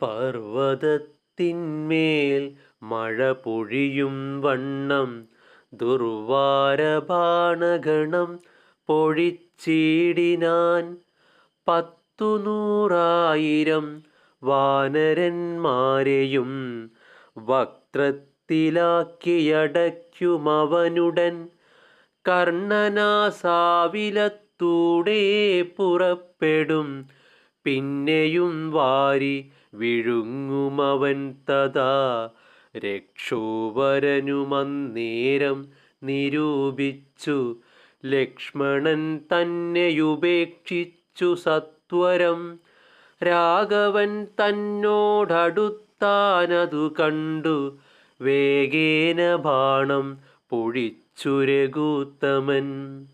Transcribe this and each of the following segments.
പർവതത്തിന്മേൽ മഴ പൊഴിയും വണ്ണം ദുർവാരബാണഗണം പൊഴിച്ചീടിനാൻ പത്തു നൂറായിരം വാനരന്മാരെയും വക്രത്തിലാക്കിയടയ്ക്കുമവനുടൻ കർണനാസാവിലത്തൂടെ പുറപ്പെടും. പിന്നെയും വാരി വിഴുങ്ങുമവൻ തഥാ. രക്ഷോവരനുമന്നേരം നിരൂപിച്ചു. ലക്ഷ്മണൻ തന്നെയുപേക്ഷിച്ചു സത്വരം. രാഘവൻ തന്നോടടുത്താനതു കണ്ടു. വേഗേന ബാണം പൊഴിച്ചു രഘുത്തമൻ.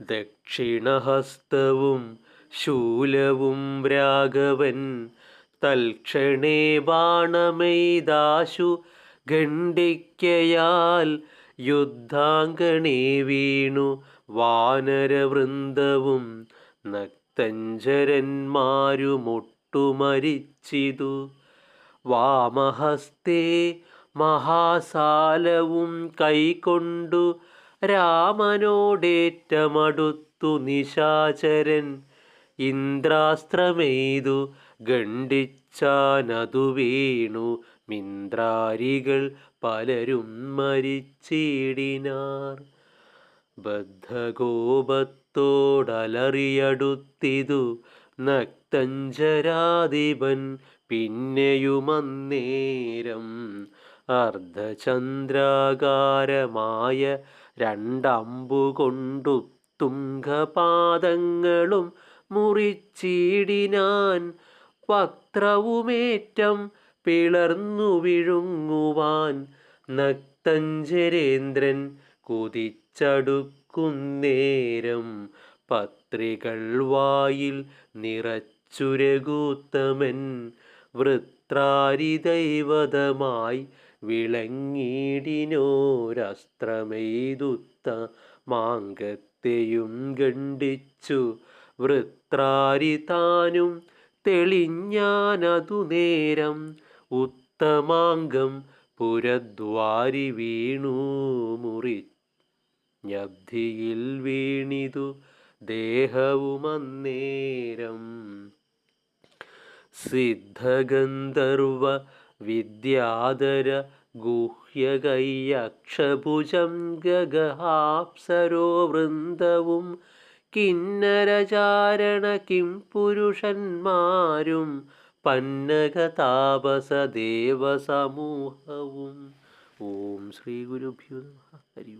ദക്ഷിണഹസ്തവും ശൂലവും രാഘവൻ തൽക്ഷണേ ബാണമെയ്താശു ഖണ്ഡിക്കയാൽ യുദ്ധാംഗണേ വീണു. വാനരവൃന്ദവും നക്തഞ്ചരന്മാരുമൊട്ടുമരിച്ചിതു വാമഹസ്തേ മഹാസാലവും കൈകൊണ്ടു രാമനോടേറ്റമടുത്തു നിശാചരൻ. ഇന്ദ്രാസ്ത്രമെയ്തു ഖണ്ഡിച്ചാനതു വീണു. മിന്ദ്രാരികൾ പലരും മരിച്ചിടിനാർ. ബദ്ധകോപത്തോടലറിയടുത്തിതു നക്തഞ്ചരാധിപൻ പിന്നെയുമന്നേരം. അർദ്ധചന്ദ്രാകാരമായ രണ്ടമ്പുകൊണ്ടു തുംഗപാദങ്ങളും മുറിച്ചിടിനാൻ പത്രവുമേറ്റം പിളർന്നു വിഴുങ്ങുവാൻ നക്തഞ്ചരേന്ദ്രൻ കുതിച്ചടുക്കുന്നേരം പത്രികൾ വായിൽ നിറച്ചുരകൂത്തമൻ വൃത്രാരി ദൈവതമായി വിളങ്ങീടിനോരസ്ത്രമെയ്തുത്ത മാങ്കത്തെയും ഖണ്ഡിച്ചു വൃത്രാരി താനും തെളിഞ്ഞാനതു നേരം ഉത്തമാംഗം പുരദ്വാരി വീണു മുറി. ഞബ്ധിയിൽ വീണിതു ദേഹവുമന്നേരം. സിദ്ധഗന്ധർവ വിദ്യാധര ഗുഹ്യകയ്യക്ഷഭുജം ഗഗഹാപ്സരോ വൃന്ദവും കിന്നരചാരണ കിം പുരുഷന്മാരും പന്നകതാപസദേവസമൂഹവും ഓം ശ്രീ ഗുരുഭ്യോ ഹരി